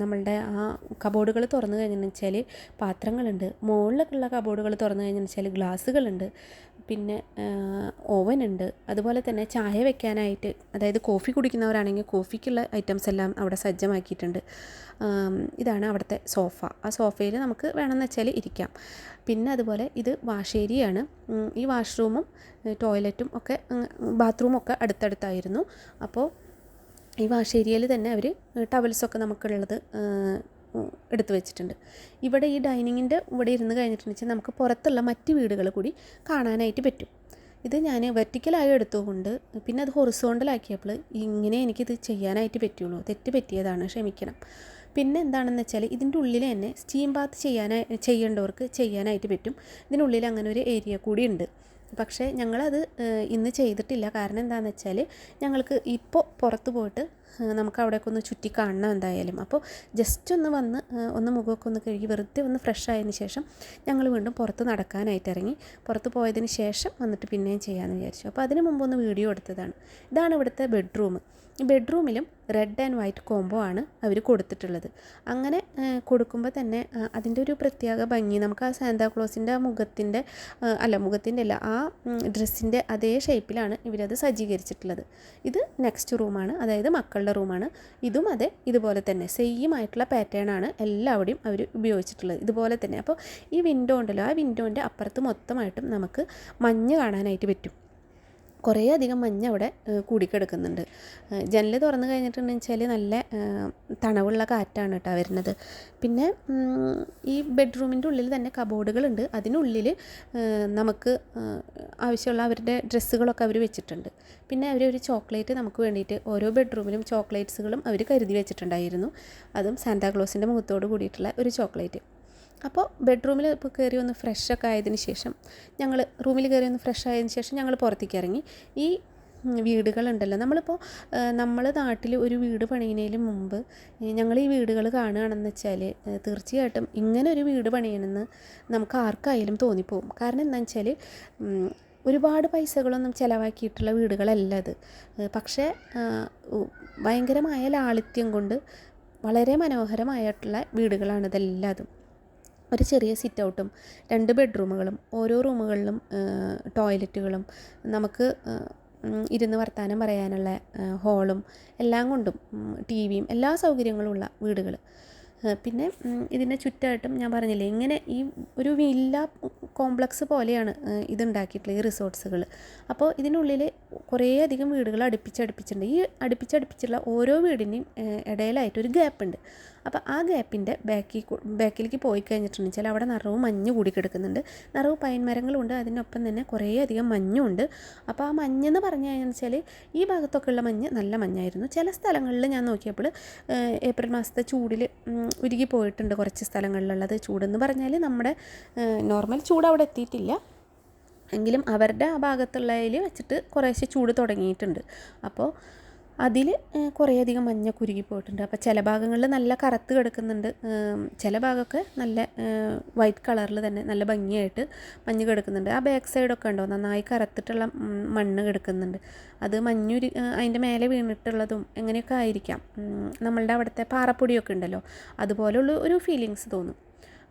നമ്മളുടെ ആ കബോർഡുകൾ തുറന്നു കഴിഞ്ഞെന്ന് വെച്ചാൽ പാത്രങ്ങളുണ്ട്. മുകളിലൊക്കെയുള്ള കബോർഡുകൾ തുറന്നു കഴിഞ്ഞെന്ന് വെച്ചാൽ ഗ്ലാസ്സുകളുണ്ട് പിന്നെ ഓവൻ ഉണ്ട്. അതുപോലെ തന്നെ ചായ വെക്കാനായിട്ട് അതായത് കോഫി കുടിക്കുന്നവരാണെങ്കിൽ കോഫിക്കുള്ള ഐറ്റംസ് എല്ലാം അവിടെ സജ്ജമാക്കിയിട്ടുണ്ട്. ഇതാണ് അവിടുത്തെ സോഫ ആ സോഫയിൽ നമുക്ക് വേണമെന്ന് വെച്ചാൽ ഇരിക്കാം. പിന്നെ അതുപോലെ ഇത് വാഷേരിയാണ് ഈ വാഷ്റൂമും ടോയ്ലറ്റും ഒക്കെ ബാത്റൂമും ഒക്കെ അടുത്തടുത്തായിരുന്നു. അപ്പോൾ ഈ വാഷേരിയയിൽ തന്നെ അവർ ടവൽസൊക്കെ നമുക്കുള്ളത് എടുത്തു വെച്ചിട്ടുണ്ട്. ഇവിടെ ഈ ഡൈനിങ്ങിന്റെ ഇവിടെ ഇരുന്ന് കഴിഞ്ഞിട്ടുണ്ടെന്ന് വെച്ചാൽ നമുക്ക് പുറത്തുള്ള മറ്റ് വീടുകൾ കൂടി കാണാനായിട്ട് പറ്റും. ഇത് ഞാൻ വെർട്ടിക്കലായി എടുത്തുകൊണ്ട് പിന്നെ അത് ഹൊറിസോണ്ടലാക്കിയപ്പോൾ ഇങ്ങനെ എനിക്കിത് ചെയ്യാനായിട്ട് പറ്റുള്ളൂ. തെറ്റ് പറ്റിയതാണ്. ക്ഷമിക്കണം. പിന്നെ എന്താണെന്ന് വെച്ചാൽ ഇതിന്റെ ഉള്ളിൽ തന്നെ സ്റ്റീം ബാത്ത് ചെയ്യാനായി ചെയ്യേണ്ടവർക്ക് ചെയ്യാനായിട്ട് പറ്റും. ഇതിനുള്ളിൽ അങ്ങനെ ഒരു ഏരിയ കൂടി ഉണ്ട്. പക്ഷേ ഞങ്ങളത് ഇന്ന് ചെയ്തിട്ടില്ല. കാരണം എന്താണെന്ന് വെച്ചാൽ ഞങ്ങൾക്ക് ഇപ്പോൾ പുറത്ത് പോയിട്ട് നമുക്ക് അവിടെയൊക്കെ ഒന്ന് ചുറ്റി കാണണം എന്തായാലും. അപ്പോൾ ജസ്റ്റ് ഒന്ന് വന്ന് ഒന്ന് മുഖമൊക്കെ ഒന്ന് കഴുകി വെറുതെ ഒന്ന് ഫ്രഷ് ആയതിന് ശേഷം ഞങ്ങൾ വീണ്ടും പുറത്ത് നടക്കാനായിട്ട് ഇറങ്ങി. പുറത്ത് പോയതിന് ശേഷം വന്നിട്ട് പിന്നെയും ചെയ്യാമെന്ന് വിചാരിച്ചു. അപ്പോൾ അതിന് മുമ്പ് ഒന്ന് വീഡിയോ എടുത്തതാണ്. ഇതാണ് ഇവിടുത്തെ ബെഡ്റൂം ബെഡ്റൂമിലും റെഡ് ആൻഡ് വൈറ്റ് കോംബോ ആണ് അവർ കൊടുത്തിട്ടുള്ളത്. അങ്ങനെ കൊടുക്കുമ്പോൾ തന്നെ അതിന്റെ ഒരു പ്രത്യേക ഭംഗി. നമുക്ക് ആ സാന്താക്ലോസിന്റെ ആ മുഖത്തിന്റെ അല്ല മുഖത്തിന്റെ അല്ല ആ ഡ്രസ്സിന്റെ അതേ ഷേപ്പിലാണ് ഇവരത് സജ്ജീകരിച്ചിട്ടുള്ളത്. ഇത് നെക്സ്റ്റ് റൂമാണ് അതായത് മക്കളുടെ റൂമാണ് ഇതും അതെ ഇതുപോലെ തന്നെ. സെയിം ആയിട്ടുള്ള പാറ്റേൺ ആണ് എല്ലാവിടെയും അവർ ഉപയോഗിച്ചിട്ടുള്ളത്. ഇതുപോലെ തന്നെ. അപ്പോൾ ഈ വിൻഡോ ഉണ്ടല്ലോ ആ വിൻഡോന്റെ അപ്പുറത്ത് മൊത്തമായിട്ടും നമുക്ക് മഞ്ഞ് കാണാനായിട്ട് പറ്റും. കുറേ അധികം മഞ്ഞ് അവിടെ കൂടിക്കിടക്കുന്നുണ്ട് ജനൽ തുറന്നു കഴിഞ്ഞിട്ടുണ്ടെന്ന് വെച്ചാൽ നല്ല തണവുള്ള കാറ്റാണ് കേട്ടോ വരുന്നത്. പിന്നെ ഈ ബെഡ്റൂമിന്റെ ഉള്ളിൽ തന്നെ കബോർഡുകളുണ്ട്. അതിനുള്ളിൽ നമുക്ക് ആവശ്യമുള്ള അവരുടെ ഡ്രസ്സുകളൊക്കെ അവർ വെച്ചിട്ടുണ്ട്. പിന്നെ അവർ ഒരു ചോക്ലേറ്റ് നമുക്ക് വേണ്ടിയിട്ട് ഓരോ ബെഡ്റൂമിലും ചോക്ലേറ്റ്സുകളും അവർ കരുതി വെച്ചിട്ടുണ്ടായിരുന്നു. അതും സാന്താക്ലോസിന്റെ മുഖത്തോട് കൂടിയിട്ടുള്ള ഒരു ചോക്ലേറ്റ്. അപ്പോൾ ബെഡ്റൂമിൽ ഇപ്പോൾ കയറി ഒന്ന് ഫ്രഷൊക്കെ ആയതിന് ശേഷം ഞങ്ങൾ റൂമിൽ കയറി ഒന്ന് ഫ്രഷ് ആയതിന് ശേഷം ഞങ്ങൾ പുറത്തേക്ക് ഇറങ്ങി. ഈ വീടുകളുണ്ടല്ലോ നമ്മളിപ്പോൾ നമ്മൾ നാട്ടിൽ ഒരു വീട് പണിയുന്നതിന് മുമ്പ് ഞങ്ങൾ ഈ വീടുകൾ കാണുകയാണെന്ന് വെച്ചാൽ തീർച്ചയായിട്ടും ഇങ്ങനെ ഒരു വീട് പണിയണമെന്ന് നമുക്ക് ആർക്കായാലും തോന്നിപ്പോവും. കാരണം എന്താണെന്ന് വെച്ചാൽ ഒരുപാട് പൈസകളൊന്നും ചിലവാക്കിയിട്ടുള്ള വീടുകളല്ല അത്. പക്ഷേ ഭയങ്കരമായ ലാളിത്യം കൊണ്ട് വളരെ മനോഹരമായിട്ടുള്ള വീടുകളാണ് ഇതെല്ലാതും. ഒരു ചെറിയ സിറ്റ് ഔട്ടും രണ്ട് ബെഡ്റൂമുകളും ഓരോ റൂമുകളിലും ടോയ്ലറ്റുകളും നമുക്ക് ഇരുന്ന് വർത്തമാനം പറയാനുള്ള ഹോളും എല്ലാം കൊണ്ടും ടി വിയും എല്ലാ സൗകര്യങ്ങളും ഉള്ള വീടുകൾ പിന്നെ ഇതിന്റെ ചുറ്റായിട്ടും ഞാൻ പറഞ്ഞില്ലേ ഇങ്ങനെ ഈ ഒരു വില്ല കോംപ്ലക്സ് പോലെയാണ് ഇതുണ്ടാക്കിയിട്ടുള്ള ഇതുണ്ടാക്കിയിട്ടുള്ളത് ഈ റിസോർട്ട്സുകൾ അപ്പോൾ ഇതിനുള്ളിൽ കുറേയധികം വീടുകൾ അടുപ്പിച്ചടുപ്പിച്ചിട്ടുണ്ട്. ഈ അടുപ്പിച്ചടുപ്പിച്ചുള്ള ഓരോ വീടിന്റെയും ഇടയിലായിട്ട് ഒരു ഗ്യാപ്പ് ഉണ്ട്. അപ്പോൾ ആ ഗ്യാപ്പിന്റെ ബാക്കിൽ ബാക്കിലേക്ക് പോയി കഴിഞ്ഞിട്ടുണ്ടെന്ന് വെച്ചാൽ അവിടെ നിറവ് മഞ്ഞ് കൂടി കിടക്കുന്നുണ്ട്. നിറവ് പൈൻ മരങ്ങളുണ്ട്. അതിനൊപ്പം തന്നെ കുറേയധികം മഞ്ഞുണ്ട്. അപ്പോൾ ആ മഞ്ഞെന്ന് പറഞ്ഞു കഴിഞ്ഞാൽ വെച്ചാൽ ഈ ഭാഗത്തൊക്കെയുള്ള മഞ്ഞ് നല്ല മഞ്ഞായിരുന്നു. ചില സ്ഥലങ്ങളിൽ ഞാൻ നോക്കിയപ്പോൾ ഏപ്രിൽ മാസത്തെ ചൂടിൽ ഉരുകി പോയിട്ടുണ്ട് കുറച്ച് സ്ഥലങ്ങളിലുള്ളത് ചൂടെന്ന് പറഞ്ഞാൽ നമ്മുടെ നോർമൽ ചൂട് അവിടെ എത്തിയിട്ടില്ല. എങ്കിലും അവരുടെ ആ ഭാഗത്തുള്ളതിൽ വെച്ചിട്ട് കുറേശ്ശെ ചൂട് തുടങ്ങിയിട്ടുണ്ട്. അപ്പോൾ അതിൽ കുറേയധികം മഞ്ഞ കുരുകി പോയിട്ടുണ്ട്. അപ്പോൾ ചില ഭാഗങ്ങളിൽ നല്ല കറുത്ത് കിടക്കുന്നുണ്ട്. ചില ഭാഗമൊക്കെ നല്ല വൈറ്റ് കളറിൽ തന്നെ നല്ല ഭംഗിയായിട്ട് മഞ്ഞ് കിടക്കുന്നുണ്ട്. ആ ബാക്ക് സൈഡൊക്കെ ഉണ്ടോ നന്നായി കറുത്തിട്ടുള്ള മണ്ണ് കിടക്കുന്നുണ്ട്. അത് മഞ്ഞുരി അതിന്റെ മേലെ വീണിട്ടുള്ളതും എങ്ങനെയൊക്കെ ആയിരിക്കാം? നമ്മളുടെ അവിടുത്തെ പാറപ്പൊടിയൊക്കെ ഉണ്ടല്ലോ? അതുപോലുള്ള ഒരു ഫീലിങ്സ് തോന്നും.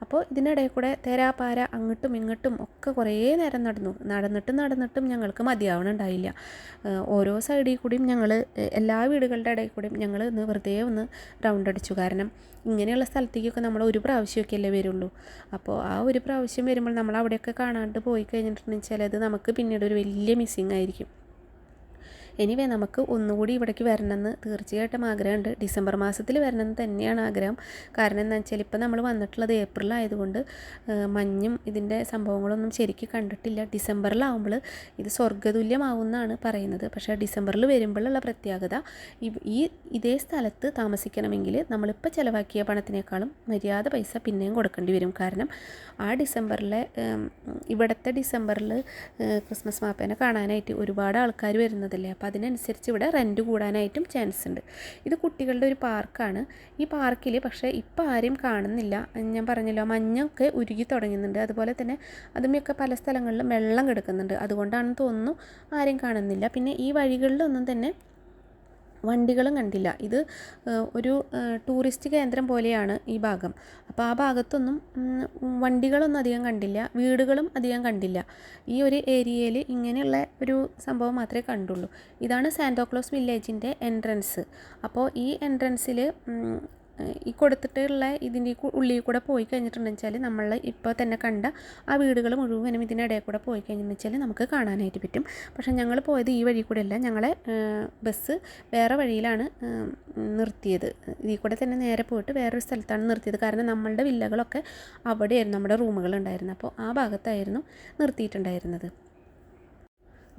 അപ്പോൾ ഇതിനിടയിൽ കൂടെ തേരാപ്പാര അങ്ങോട്ടും ഇങ്ങോട്ടും ഒക്കെ കുറേ നേരം നടന്നു. നടന്നിട്ടും നടന്നിട്ടും ഞങ്ങൾക്ക് മതിയാവണുണ്ടായില്ല ഓരോ സൈഡിൽ കൂടിയും ഞങ്ങൾ എല്ലാ വീടുകളുടെ ഇടയിൽ കൂടിയും ഞങ്ങൾ ഒന്ന് വെറുതെ ഒന്ന് റൗണ്ട് അടിച്ചു. കാരണം ഇങ്ങനെയുള്ള സ്ഥലത്തേക്കൊക്കെ നമ്മൾ ഒരു പ്രാവശ്യമൊക്കെ അല്ലേ വരുള്ളൂ. അപ്പോൾ ആ ഒരു പ്രാവശ്യം വരുമ്പോൾ നമ്മൾ അവിടെയൊക്കെ കാണാണ്ട് പോയി കഴിഞ്ഞിട്ടുണ്ടെങ്കിൽ ചിലത് നമുക്ക് പിന്നീട് ഒരു വലിയ മിസ്സിങ് ആയിരിക്കും. എനിവേ നമുക്ക് ഒന്നുകൂടി ഇവിടേക്ക് വരണമെന്ന് തീർച്ചയായിട്ടും ആഗ്രഹമുണ്ട്. ഡിസംബർ മാസത്തിൽ വരണമെന്ന് തന്നെയാണ് ആഗ്രഹം. കാരണം എന്താ വെച്ചാൽ ഇപ്പം നമ്മൾ വന്നിട്ടുള്ളത് ഏപ്രിൽ ആയതുകൊണ്ട് മഞ്ഞും ഇതിന്റെ സംഭവങ്ങളൊന്നും ശരിക്കും കണ്ടിട്ടില്ല. ഡിസംബറിലാവുമ്പോൾ ഇത് സ്വർഗതുല്യമാവുന്നതാണ് പറയുന്നത്. പക്ഷേ ഡിസംബറിൽ വരുമ്പോഴുള്ള പ്രത്യേകത ഈ- ഇതേ സ്ഥലത്ത് താമസിക്കണമെങ്കിൽ നമ്മളിപ്പോൾ ചിലവാക്കിയ പണത്തിനേക്കാളും മര്യാദ പൈസ പിന്നെയും കൊടുക്കേണ്ടി വരും. കാരണം ആ ഡിസംബറിലെ ഇവിടുത്തെ ഡിസംബറിൽ ക്രിസ്മസ് മാപ്പേനെ കാണാനായിട്ട് ഒരുപാട് ആൾക്കാർ വരുന്നതല്ലേ? അതിനനുസരിച്ച് ഇവിടെ റെന്റ് കൂടാനായിട്ടും ചാൻസ് ഉണ്ട്. ഇത് കുട്ടികളുടെ ഒരു പാർക്കാണ്. ഈ പാർക്കിൽ പക്ഷേ ഇപ്പോൾ ആരും കാണുന്നില്ല. ഞാൻ പറഞ്ഞല്ലോ മഞ്ഞൊക്കെ ഉരുകി തുടങ്ങുന്നുണ്ട്. അതുപോലെ തന്നെ അതുമൊക്കെ പല സ്ഥലങ്ങളിലും വെള്ളം കിടക്കുന്നുണ്ട്. അതുകൊണ്ടാണെന്ന് തോന്നുന്നു ആരും കാണുന്നില്ല. പിന്നെ ഈ വഴികളിലൊന്നും തന്നെ വണ്ടികളും കണ്ടില്ല. ഇത് ഒരു ടൂറിസ്റ്റ് കേന്ദ്രം പോലെയാണ് ഈ ഭാഗം. അപ്പോൾ ആ ഭാഗത്തൊന്നും വണ്ടികളൊന്നും അധികം കണ്ടില്ല. വീടുകളും അധികം കണ്ടില്ല. ഈ ഒരു ഏരിയയിൽ ഇങ്ങനെയുള്ള ഒരു സംഭവം മാത്രമേ കണ്ടുള്ളൂ. ഇതാണ് സാന്റോക്ലോസ് വില്ലേജിന്റെ എൻട്രൻസ് അപ്പോൾ ഈ എൻട്രൻസിൽ ഈ കൊടുത്തിട്ടുള്ള ഇതിന്റെ ഉള്ളിൽ കൂടെ പോയി കഴിഞ്ഞിട്ടുണ്ടെന്ന് വെച്ചാൽ നമ്മൾ ഇപ്പോൾ തന്നെ കണ്ട ആ വീടുകൾ മുഴുവനും ഇതിനിടയിൽ കൂടെ പോയി കഴിഞ്ഞെന്ന് വെച്ചാൽ നമുക്ക് കാണാനായിട്ട് പറ്റും. പക്ഷേ ഞങ്ങൾ പോയത് ഈ വഴി കൂടെ അല്ല. ഞങ്ങളെ ബസ് വേറെ വഴിയിലാണ് നിർത്തിയത്. ഇതിൽ കൂടെ തന്നെ നേരെ പോയിട്ട് വേറൊരു സ്ഥലത്താണ് നിർത്തിയത്. കാരണം നമ്മളുടെ വില്ലകളൊക്കെ അവിടെയായിരുന്നു. നമ്മുടെ റൂമുകൾ ഉണ്ടായിരുന്നത്. അപ്പോൾ ആ ഭാഗത്തായിരുന്നു നിർത്തിയിട്ടുണ്ടായിരുന്നത്.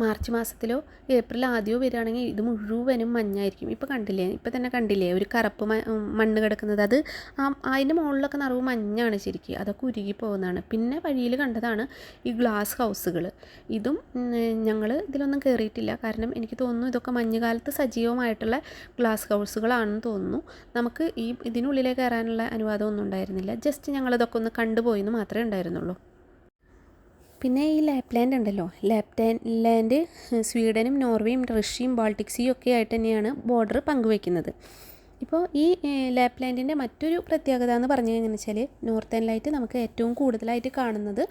മാർച്ച് മാസത്തിലോ ഏപ്രിൽ ആദ്യമോ വരികയാണെങ്കിൽ ഇത് മുഴുവനും മഞ്ഞായിരിക്കും. ഇപ്പോൾ കണ്ടില്ലേ? ഇപ്പോൾ തന്നെ കണ്ടില്ലേ? ഒരു കറുപ്പ് മണ്ണ് കിടക്കുന്നത്. അത് ആ അതിന്റെ മുകളിലൊക്കെ നിറവ് മഞ്ഞാണ് ശരിക്കും. അതൊക്കെ ഉരുകി പോകുന്നതാണ്. പിന്നെ വഴിയിൽ കണ്ടതാണ് ഈ ഗ്ലാസ് ഹൗസുകൾ. ഇതും ഞങ്ങൾ ഇതിലൊന്നും കയറിയിട്ടില്ല കാരണം എനിക്ക് തോന്നുന്നു ഇതൊക്കെ മഞ്ഞുകാലത്ത് സജീവമായിട്ടുള്ള ഗ്ലാസ് ഹൗസുകളാണെന്ന് തോന്നുന്നു. നമുക്ക് ഈ ഇതിനുള്ളിലേക്ക് കയറാനുള്ള അനുവാദമൊന്നും ഉണ്ടായിരുന്നില്ല. ജസ്റ്റ് ഞങ്ങളിതൊക്കെ ഒന്ന് കണ്ടുപോയെന്ന് മാത്രമേ ഉണ്ടായിരുന്നുള്ളൂ. പിന്നെ ഈ ലാപ്ലാൻഡ് ഉണ്ടല്ലോ. ലാപ്ലാൻഡ് സ്വീഡനും നോർവേയും റഷ്യയും ബാൾട്ടിക് സീയും ഒക്കെ ആയിട്ട് തന്നെയാണ് ബോർഡർ പങ്കുവയ്ക്കുന്നത് ഇപ്പോൾ ഈ ലാപ്ലാൻഡിന്റെ മറ്റൊരു പ്രത്യേകത എന്ന് പറഞ്ഞു കഴിഞ്ഞാൽ വെച്ചാൽ നോർത്തേൺ ലൈറ്റ് നമുക്ക് ഏറ്റവും കൂടുതലായിട്ട് കാണുന്നത്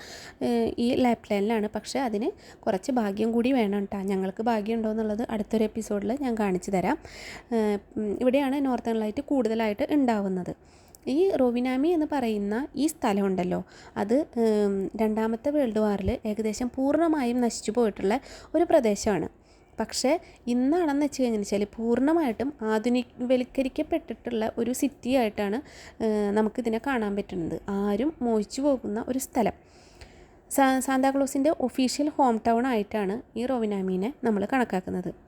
ഈ ലാപ്ലാൻഡിലാണ് പക്ഷേ അതിന് കുറച്ച് ഭാഗ്യം കൂടി വേണം കേട്ടോ ഞങ്ങൾക്ക് ഭാഗ്യം ഉണ്ടോ എന്നുള്ളത് അടുത്തൊരു എപ്പിസോഡിൽ ഞാൻ കാണിച്ചു തരാം. ഇവിടെയാണ് നോർത്തേൺ ലൈറ്റ് കൂടുതലായിട്ട് ഉണ്ടാവുന്നത്. ഈ റോവിനാമി എന്ന് പറയുന്ന ഈ സ്ഥലമുണ്ടല്ലോ അത് രണ്ടാമത്തെ വേൾഡ് വാറിൽ ഏകദേശം പൂർണമായും നശിച്ചു പോയിട്ടുള്ള ഒരു പ്രദേശമാണ്. പക്ഷേ ഇന്നാണെന്ന് വെച്ച് കഴിഞ്ഞാൽ വെച്ചാൽ പൂർണമായിട്ടും ആധുനികവൽക്കരിക്കപ്പെട്ടിട്ടുള്ള ഒരു സിറ്റി ആയിട്ടാണ് നമുക്കിതിനെ കാണാൻ പറ്റുന്നത്. ആരും മോഹിച്ചു പോകുന്ന ഒരു സ്ഥലം. സാന്താക്ലോസിന്റെ ഒഫീഷ്യൽ ഹോം ടൗൺ ആയിട്ടാണ് ഈ റോവിനാമീനെ നമ്മൾ കണക്കാക്കുന്നത്.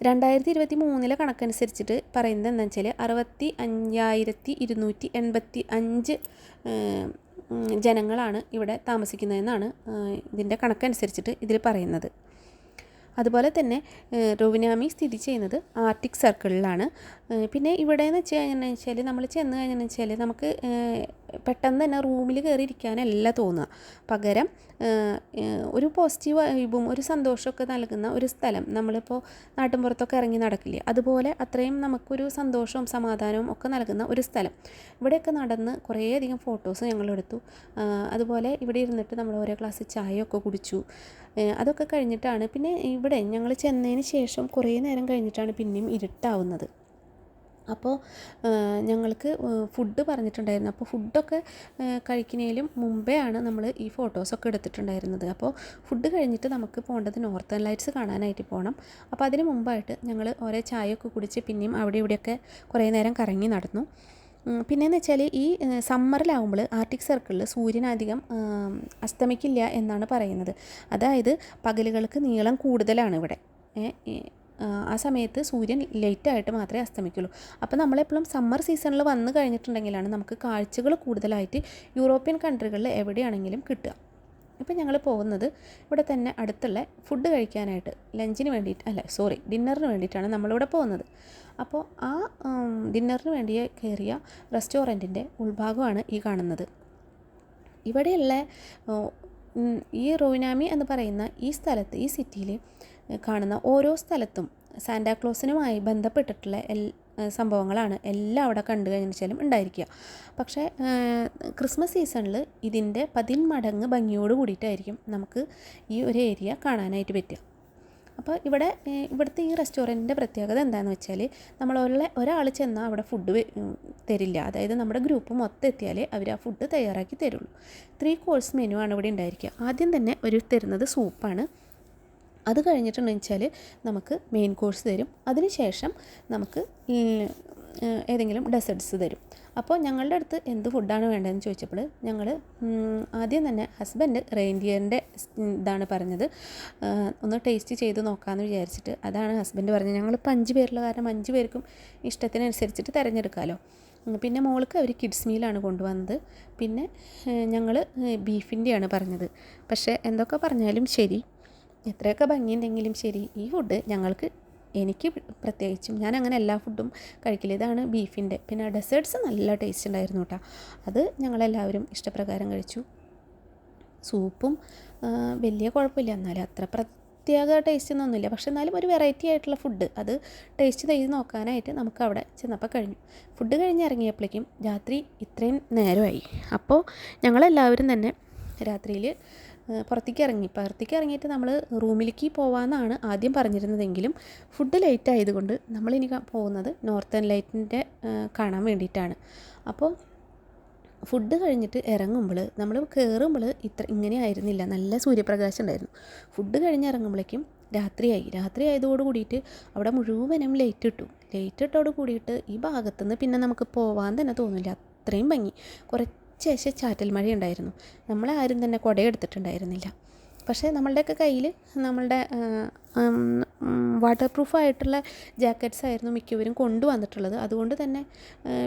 രണ്ടായിരത്തി ഇരുപത്തി മൂന്നിലെ കണക്കനുസരിച്ചിട്ട് പറയുന്നത് എന്താ വെച്ചാൽ അറുപത്തി അഞ്ചായിരത്തി ഇരുന്നൂറ്റി എൺപത്തി അഞ്ച് ജനങ്ങളാണ് ഇവിടെ താമസിക്കുന്നതെന്നാണ് ഇതിന്റെ കണക്കനുസരിച്ചിട്ട് ഇതിൽ പറയുന്നത്. അതുപോലെ തന്നെ റോവിനാമി സ്ഥിതി ചെയ്യുന്നത് ആർട്ടിക് സർക്കിളിലാണ്. പിന്നെ ഇവിടെ എന്ന് വെച്ച് കഴിഞ്ഞാൽ വെച്ചാൽ നമ്മൾ ചെന്ന് കഴിഞ്ഞാൽ വെച്ചാൽ നമുക്ക് പെട്ടെന്ന് തന്നെ റൂമിൽ കയറി ഇരിക്കാനല്ല തോന്നുക പകരം ഒരു പോസിറ്റീവ് വൈബും ഒരു സന്തോഷമൊക്കെ നൽകുന്ന ഒരു സ്ഥലം നമ്മളിപ്പോൾ നാട്ടിൻപുറത്തൊക്കെ ഇറങ്ങി നടക്കില്ലേ? അതുപോലെ അത്രയും നമുക്കൊരു സന്തോഷവും സമാധാനവും ഒക്കെ നൽകുന്ന ഒരു സ്ഥലം. ഇവിടെയൊക്കെ നടന്ന് കുറേയധികം ഫോട്ടോസ് ഞങ്ങളെടുത്തു. അതുപോലെ ഇവിടെ ഇരുന്നിട്ട് നമ്മൾ ഓരോ ഗ്ലാസ് ചായയൊക്കെ കുടിച്ചു. അതൊക്കെ കഴിഞ്ഞിട്ടാണ്. പിന്നെ ഇവിടെ ഞങ്ങൾ ചെന്നതിന് ശേഷം കുറേ നേരം കഴിഞ്ഞിട്ടാണ് പിന്നെയും ഇരുട്ടാവുന്നത്. അപ്പോൾ ഞങ്ങൾക്ക് ഫുഡ് പറഞ്ഞിട്ടുണ്ടായിരുന്നു. അപ്പോൾ ഫുഡൊക്കെ കഴിക്കുന്നതിലും മുമ്പേ ആണ് നമ്മൾ ഈ ഫോട്ടോസൊക്കെ എടുത്തിട്ടുണ്ടായിരുന്നത്. അപ്പോൾ ഫുഡ് കഴിഞ്ഞിട്ട് നമുക്ക് പോകേണ്ടത് നോർത്തേൺ ലൈറ്റ്സ് കാണാനായിട്ട് പോകണം. അപ്പോൾ അതിന് മുമ്പായിട്ട് ഞങ്ങൾ ഓരോ ചായയൊക്കെ കുടിച്ച് പിന്നെയും അവിടെ ഇവിടെയൊക്കെ കുറേ നേരം കറങ്ങി നടന്നു. പിന്നെയെന്ന് വെച്ചാൽ ഈ സമ്മറിലാവുമ്പോൾ ആർട്ടിക് സർക്കിളിൽ സൂര്യൻ അധികം അസ്തമിക്കില്ല എന്നാണ് പറയുന്നത്. അതായത് പകലുകൾക്ക് നീളം കൂടുതലാണ് ഇവിടെ. ആ, സമയത്ത് സൂര്യൻ ലേറ്റായിട്ട് മാത്രമേ അസ്തമിക്കുള്ളൂ. അപ്പോൾ നമ്മളെപ്പോഴും സമ്മർ സീസണിൽ വന്നു കഴിഞ്ഞിട്ടുണ്ടെങ്കിലാണ് നമുക്ക് കാഴ്ചകൾ കൂടുതലായിട്ട് യൂറോപ്യൻ കൺട്രികളിൽ എവിടെയാണെങ്കിലും കിട്ടുക. ഇപ്പം ഞങ്ങൾ പോകുന്നത് ഇവിടെ തന്നെ അടുത്തുള്ള ഫുഡ് കഴിക്കാനായിട്ട് ലഞ്ചിന് വേണ്ടിയിട്ട് അല്ല സോറി ഡിന്നറിന് വേണ്ടിയിട്ടാണ് നമ്മളിവിടെ പോകുന്നത്. അപ്പോൾ ആ ഡിന്നറിന് വേണ്ടി കയറിയ റെസ്റ്റോറന്റിന്റെ ഉൾഭാഗമാണ് ഈ കാണുന്നത്. ഇവിടെയുള്ള ഈ റോയിനാമി എന്ന് പറയുന്ന ഈ സ്ഥലത്ത് ഈ സിറ്റിയിൽ കാണുന്ന ഓരോ സ്ഥലത്തും സാന്റാക്ലോസിനുമായി ബന്ധപ്പെട്ടിട്ടുള്ള എൽ സംഭവങ്ങളാണ് എല്ലാം അവിടെ കണ്ടു കഴിഞ്ഞാലും ഉണ്ടായിരിക്കുക. പക്ഷേ ക്രിസ്മസ് സീസണിൽ ഇതിന്റെ പതിന്മടങ്ങ് ഭംഗിയോട് കൂടിയിട്ടായിരിക്കും നമുക്ക് ഈ ഒരു ഏരിയ കാണാനായിട്ട് പറ്റുക. അപ്പോൾ ഇവിടെ ഇവിടുത്തെ ഈ റെസ്റ്റോറന്റിന്റെ പ്രത്യേകത എന്താണെന്ന് വെച്ചാൽ നമ്മൾ ഒരാളെ ഒരാൾ ചെന്നാൽ അവിടെ ഫുഡ് തരില്ല. അതായത് നമ്മുടെ ഗ്രൂപ്പ് മൊത്തം എത്തിയാലേ അവർ ആ ഫുഡ് തയ്യാറാക്കി തരുള്ളൂ. ത്രീ കോഴ്സ് മെനു ആണ് ഇവിടെ ഉണ്ടായിരിക്കുക. ആദ്യം തന്നെ ഒരു തരുന്നത് സൂപ്പാണ്. അത് കഴിഞ്ഞിട്ടുണ്ടെന്ന് വെച്ചാൽ നമുക്ക് മെയിൻ കോഴ്സ് തരും. അതിനുശേഷം നമുക്ക് ഏതെങ്കിലും ഡെസേർട്സ് തരും. അപ്പോൾ ഞങ്ങളുടെ അടുത്ത് എന്ത് ഫുഡാണ് വേണ്ടതെന്ന് ചോദിച്ചപ്പോൾ ഞങ്ങൾ ആദ്യം തന്നെ ഹസ്ബൻഡ് റെയിൻഡിയറിന്റെ ഇതാണ് പറഞ്ഞത്. ഒന്ന് ടേസ്റ്റ് ചെയ്ത് നോക്കാമെന്ന് വിചാരിച്ചിട്ട് അതാണ് ഹസ്ബൻഡ് പറഞ്ഞത്. ഞങ്ങളിപ്പോൾ അഞ്ച് പേരുള്ള കാരണം അഞ്ച് പേർക്കും ഇഷ്ടത്തിനനുസരിച്ചിട്ട് തിരഞ്ഞെടുക്കാമല്ലോ പിന്നെ മോൾക്ക് അവർ കിഡ്സ് മീലാണ് കൊണ്ടുവന്നത്. പിന്നെ ഞങ്ങൾ ബീഫിന്റെയാണ് പറഞ്ഞത്. പക്ഷേ എന്തൊക്കെ പറഞ്ഞാലും ശരി. എത്രയൊക്കെ ഭംഗിയുണ്ടെങ്കിലും ശരി ഈ ഫുഡ് ഞങ്ങൾക്ക് എനിക്ക് പ്രത്യേകിച്ചും ഞാൻ അങ്ങനെ എല്ലാ ഫുഡും കഴിക്കില്ല ഇതാണ് ബീഫിന്റെ. പിന്നെ ഡെസേർട്ട്സ് നല്ല ടേസ്റ്റ് ഉണ്ടായിരുന്നു കേട്ടോ. അത് ഞങ്ങളെല്ലാവരും ഇഷ്ടപ്രകാരം കഴിച്ചു. സൂപ്പും വലിയ കുഴപ്പമില്ല. എന്നാലും അത്ര പ്രത്യേക ടേസ്റ്റ് ഒന്നുമില്ല. പക്ഷെ എന്നാലും ഒരു വെറൈറ്റി ആയിട്ടുള്ള ഫുഡ് അത് ടേസ്റ്റ് ചെയ്ത് നോക്കാനായിട്ട് നമുക്ക് അവിടെ ചെന്നപ്പോൾ കഴിഞ്ഞു. ഫുഡ് കഴിഞ്ഞ് ഇറങ്ങിയപ്പോഴേക്കും രാത്രി ഇത്രയും നേരമായി. അപ്പോൾ ഞങ്ങളെല്ലാവരും തന്നെ രാത്രിയിൽ പുറത്തേക്ക് ഇറങ്ങി പുറത്തേക്ക് ഇറങ്ങിയിട്ട് നമ്മൾ റൂമിലേക്ക് പോകാമെന്നാണ് ആദ്യം പറഞ്ഞിരുന്നതെങ്കിലും ഫുഡ് ലേറ്റ് ആയതുകൊണ്ട് നമ്മളിനി പോകുന്നത് നോർത്തേൺ ലൈറ്റിന്റെ കാണാൻ വേണ്ടിയിട്ടാണ്. അപ്പോൾ ഫുഡ് കഴിഞ്ഞിട്ട് ഇറങ്ങുമ്പോൾ നമ്മൾ കയറുമ്പോൾ ഇത്ര ഇങ്ങനെ ആയിരുന്നില്ല. നല്ല സൂര്യപ്രകാശം ഉണ്ടായിരുന്നു. ഫുഡ് കഴിഞ്ഞ് ഇറങ്ങുമ്പോഴേക്കും രാത്രിയായി. രാത്രി ആയതോട് കൂടിയിട്ട് അവിടെ മുഴുവനും ലൈറ്റ് ഇട്ടു. ലൈറ്റ് ഇട്ടോട് കൂടിയിട്ട് ഈ ഭാഗത്തുനിന്ന് പിന്നെ നമുക്ക് പോവാൻ തന്നെ തോന്നില്ല. അത്രയും ഭംഗി. കുറച്ചേശെ ചാറ്റൽ മഴ ഉണ്ടായിരുന്നു നമ്മളാരും തന്നെ കുടയെടുത്തിട്ടുണ്ടായിരുന്നില്ല. പക്ഷേ നമ്മളുടെയൊക്കെ കയ്യിൽ നമ്മളുടെ വാട്ടർ പ്രൂഫ് ആയിട്ടുള്ള ജാക്കറ്റ്സ് ആയിരുന്നു മിക്കവരും കൊണ്ടുവന്നിട്ടുള്ളത്. അതുകൊണ്ട് തന്നെ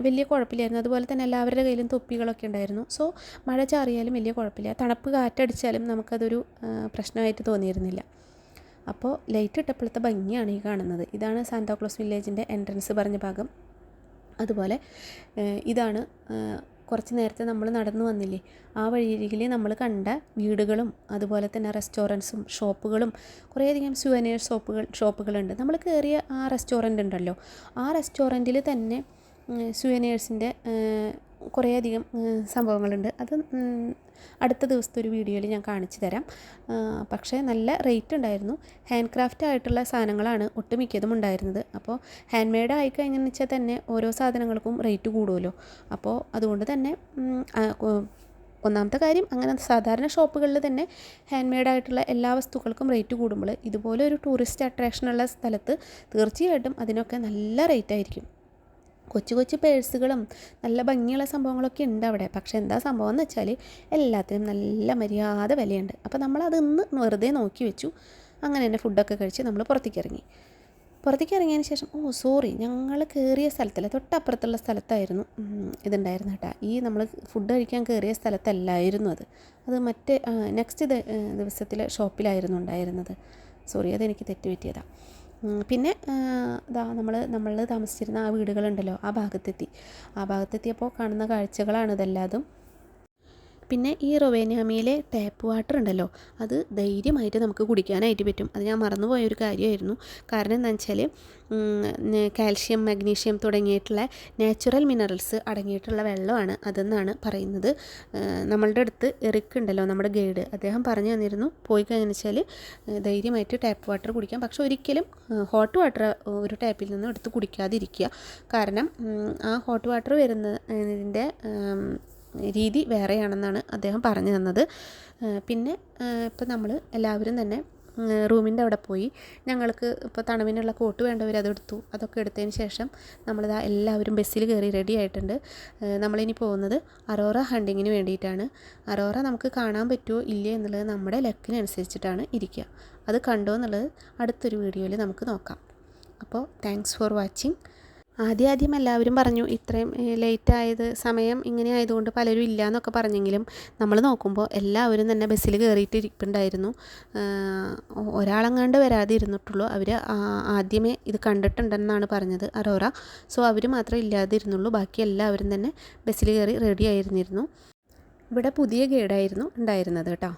വലിയ കുഴപ്പമില്ലായിരുന്നു. അതുപോലെ തന്നെ എല്ലാവരുടെ കയ്യിലും തൊപ്പികളൊക്കെ ഉണ്ടായിരുന്നു. സോ മഴ ചാറിയാലും വലിയ കുഴപ്പമില്ല. തണുപ്പ് കാറ്റടിച്ചാലും നമുക്കതൊരു പ്രശ്നമായിട്ട് തോന്നിയിരുന്നില്ല. അപ്പോൾ ലൈറ്റ് ഇട്ടപ്പോഴത്തെ ഭംഗിയാണ് ഈ കാണുന്നത്. ഇതാണ് സാന്താക്ലോസ് വില്ലേജിന്റെ എൻട്രൻസ് പറഞ്ഞ ഭാഗം. അതുപോലെ ഇതാണ് കുറച്ച് നേരത്തെ നമ്മൾ നടന്നു വന്നില്ലേ ആ വഴിയരികിൽ നമ്മൾ കണ്ട വീടുകളും അതുപോലെ തന്നെ റെസ്റ്റോറന്റ്സും ഷോപ്പുകളും കുറേയധികം സുവനീർ ഷോപ്പുകൾ ഷോപ്പുകളുണ്ട് നമ്മൾ കയറിയ ആ റെസ്റ്റോറന്റ് ഉണ്ടല്ലോ ആ റെസ്റ്റോറന്റിൽ തന്നെ സുവനേഴ്സിന്റെ കുറേയധികം സംഭവങ്ങളുണ്ട്. അത് അടുത്ത ദിവസത്തെ ഒരു വീഡിയോയിൽ ഞാൻ കാണിച്ചു തരാം. പക്ഷേ നല്ല റേറ്റ് ഉണ്ടായിരുന്നു. ഹാൻഡ് ക്രാഫ്റ്റ് ആയിട്ടുള്ള സാധനങ്ങളാണ് ഒട്ടുമിക്കതും ഉണ്ടായിരുന്നത്. അപ്പോൾ ഹാൻഡ് മെയ്ഡ് ആയി കഴിഞ്ഞെന്ന് വെച്ചാൽ തന്നെ ഓരോ സാധനങ്ങൾക്കും റേറ്റ് കൂടുമല്ലോ അപ്പോൾ അതുകൊണ്ട് തന്നെ ഒന്നാമത്തെ കാര്യം അങ്ങനെ സാധാരണ ഷോപ്പുകളിൽ തന്നെ ഹാൻഡ് മെയ്ഡ് ആയിട്ടുള്ള എല്ലാ വസ്തുക്കൾക്കും റേറ്റ് കൂടുമ്പോൾ ഇതുപോലെ ഒരു ടൂറിസ്റ്റ് അട്രാക്ഷനുള്ള സ്ഥലത്ത് തീർച്ചയായിട്ടും അതിനൊക്കെ നല്ല റേറ്റ് ആയിരിക്കും. കൊച്ചു കൊച്ചു പേഴ്സുകളും നല്ല ഭംഗിയുള്ള സംഭവങ്ങളൊക്കെ ഉണ്ട് അവിടെ. പക്ഷേ എന്താ സംഭവം എന്ന് വെച്ചാൽ എല്ലാത്തിനും നല്ല മര്യാദ വിലയുണ്ട്. അപ്പോൾ നമ്മൾ അതൊന്ന് വെറുതെ നോക്കി വെച്ചു. അങ്ങനെ തന്നെ ഫുഡൊക്കെ കഴിച്ച് നമ്മൾ പുറത്തേക്ക് ഇറങ്ങി. പുറത്തേക്ക് ഇറങ്ങിയതിന് ശേഷം ഓ സോറി ഞങ്ങൾ കയറിയ സ്ഥലത്തല്ല തൊട്ടപ്പുറത്തുള്ള സ്ഥലത്തായിരുന്നു ഇതുണ്ടായിരുന്നു കേട്ടോ. ഈ നമ്മൾ ഫുഡ് കഴിക്കാൻ കയറിയ സ്ഥലത്തല്ലായിരുന്നു അത്. അത് മറ്റേ നെക്സ്റ്റ് ദിവസത്തിലെ ഷോപ്പിലായിരുന്നു ഉണ്ടായിരുന്നത്. സോറി അതെനിക്ക് തെറ്റുപറ്റിയതാണ് പിന്നെ ഇതാ നമ്മൾ നമ്മൾ താമസിച്ചിരുന്ന ആ വീടുകളുണ്ടല്ലോ ആ ഭാഗത്തെത്തി. ആ ഭാഗത്തെത്തിയപ്പോൾ കാണുന്ന കാഴ്ചകളാണ് ഇതെല്ലാതും. പിന്നെ ഈ റൊവേനാമിയിലെ ടാപ്പ് വാട്ടർ ഉണ്ടല്ലോ അത് ധൈര്യമായിട്ട് നമുക്ക് കുടിക്കാനായിട്ട് പറ്റും. അത് ഞാൻ മറന്നുപോയ ഒരു കാര്യമായിരുന്നു. കാരണം എന്താണെന്ന് വെച്ചാൽ കാൽഷ്യം മഗ്നീഷ്യം തുടങ്ങിയിട്ടുള്ള നാച്ചുറൽ മിനറൽസ് അടങ്ങിയിട്ടുള്ള വെള്ളമാണ് അതെന്നാണ് പറയുന്നത്. നമ്മളുടെ അടുത്ത് എറിക്ക് ഉണ്ടല്ലോ നമ്മുടെ ഗൈഡ്. അദ്ദേഹം പറഞ്ഞു തന്നിരുന്നു പോയി കഴിഞ്ഞാൽ വെച്ചാൽ ധൈര്യമായിട്ട് ടാപ്പ് വാട്ടർ കുടിക്കാം. പക്ഷെ ഒരിക്കലും ഹോട്ട് വാട്ടർ ഒരു ടാപ്പിൽ നിന്ന് എടുത്ത് കുടിക്കാതിരിക്കുക. കാരണം ആ ഹോട്ട് വാട്ടർ വരുന്ന ഇതിന്റെ രീതി വേറെയാണെന്നാണ് അദ്ദേഹം പറഞ്ഞു തന്നത്. പിന്നെ ഇപ്പം നമ്മൾ എല്ലാവരും തന്നെ റൂമിന്റെ അവിടെ പോയി ഞങ്ങൾക്ക് ഇപ്പോൾ തണുവിനുള്ള കോട്ട് വേണ്ടവർ അതെടുത്തു അതൊക്കെ എടുത്തതിന് ശേഷം നമ്മളിതാ എല്ലാവരും ബസ്സിൽ കയറി റെഡി ആയിട്ടുണ്ട്. നമ്മളിനി പോകുന്നത് അറോറ ഹണ്ടിങ്ങിന് വേണ്ടിയിട്ടാണ്. അറോറ നമുക്ക് കാണാൻ പറ്റുമോ ഇല്ലേ എന്നുള്ളത് നമ്മുടെ ലക്കിനനുസരിച്ചിട്ടാണ് ഇരിക്കുക. അത് കണ്ടോ എന്നുള്ളത് അടുത്തൊരു വീഡിയോയിൽ നമുക്ക് നോക്കാം. അപ്പോൾ താങ്ക്സ് ഫോർ വാച്ചിങ് ആദ്യം ആദ്യം എല്ലാവരും പറഞ്ഞു ഇത്രയും ലേറ്റ് ആയത് സമയം ഇങ്ങനെ ആയതുകൊണ്ട് പലരും ഇല്ല എന്നൊക്കെ പറഞ്ഞെങ്കിലും നമ്മൾ നോക്കുമ്പോൾ എല്ലാവരും തന്നെ ബസ്സിൽ കയറിയിട്ട് ഇരിപ്പുണ്ടായിരുന്നു. ഒരാളെങ്ങാണ്ട് വരാതെ ഇരുന്നിട്ടുള്ളൂ അവർ ആദ്യമേ ഇത് കണ്ടിട്ടുണ്ടെന്നാണ് പറഞ്ഞത് അറോറ. സോ അവർ മാത്രമേ ഇല്ലാതിരുന്നുള്ളൂ. ബാക്കി എല്ലാവരും തന്നെ ബസ്സിൽ കയറി റെഡി ആയിരുന്നിരുന്നു. ഇവിടെ പുതിയ ഗൈഡായിരുന്നു ഉണ്ടായിരുന്നത് കേട്ടോ.